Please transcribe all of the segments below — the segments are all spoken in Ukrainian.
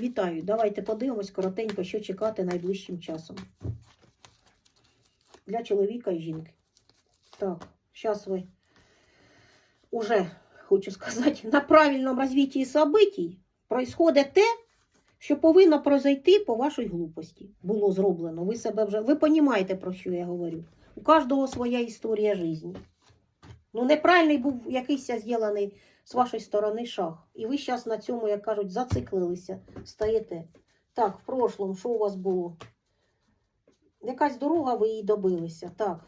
Вітаю. Давайте подивимось коротенько, що чекати найближчим часом. Для чоловіка і жінки. Так, зараз ви уже, хочу сказати, на правильному розвитті событий происходить те, що повинно произойти по вашій глупості. Було зроблено. Ви себе вже. Ви розумієте, про що я говорю. У кожного своя історія життя. Ну, неправильний був якийсь зроблений з вашої сторони шаг. І ви зараз на цьому, як кажуть, зациклилися, стаєте. Так, в прошлом, що у вас було? Якась дорога, ви її добилися. Так.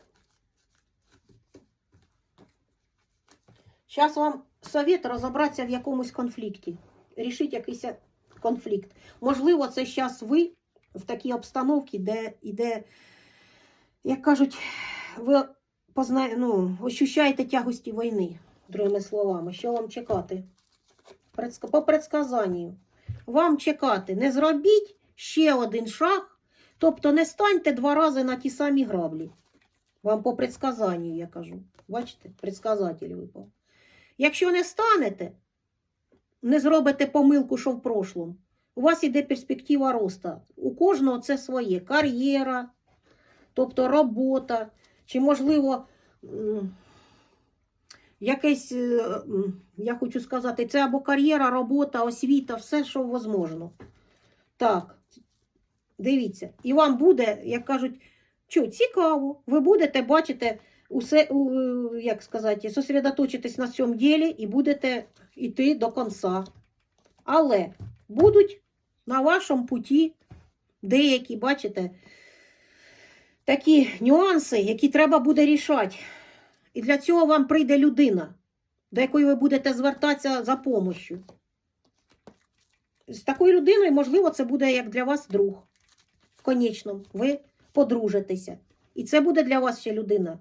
Зараз вам совет розібратися в якомусь конфлікті. Рішити якийсь конфлікт. Можливо, це зараз ви в такій обстановці, де йде, як кажуть, ви позна... ну, ощущаєте тягості війни, другими словами. Що вам чекати? По предсказанню. Вам чекати. Не зробіть ще один шаг, тобто не станьте два рази на ті самі граблі. Вам по предсказанню, я кажу. Бачите, предсказатель випав. Якщо не станете, не зробите помилку, що в прошлому, у вас іде перспектива росту. У кожного це своє. Кар'єра, тобто робота, чи, можливо, якесь, е, я хочу сказати, це або кар'єра, робота, освіта, все, що можливо. Так, дивіться. І вам буде, як кажуть, що цікаво, ви будете бачите усе, як сказати, сосредоточитись на цьому ділі і будете йти до кінця. Але будуть на вашому путі деякі, бачите, такі нюанси, які треба буде рішати. І для цього вам прийде людина, до якої ви будете звертатися за допомогою. З такою людиною, можливо, це буде як для вас друг. В конечному, ви подружитеся. І це буде для вас ще людина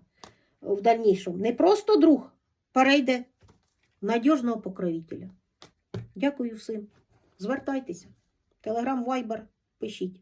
в дальнішому. Не просто друг перейде в надіжного покровителя. Дякую всім. Звертайтеся. Телеграм, вайбер, пишіть.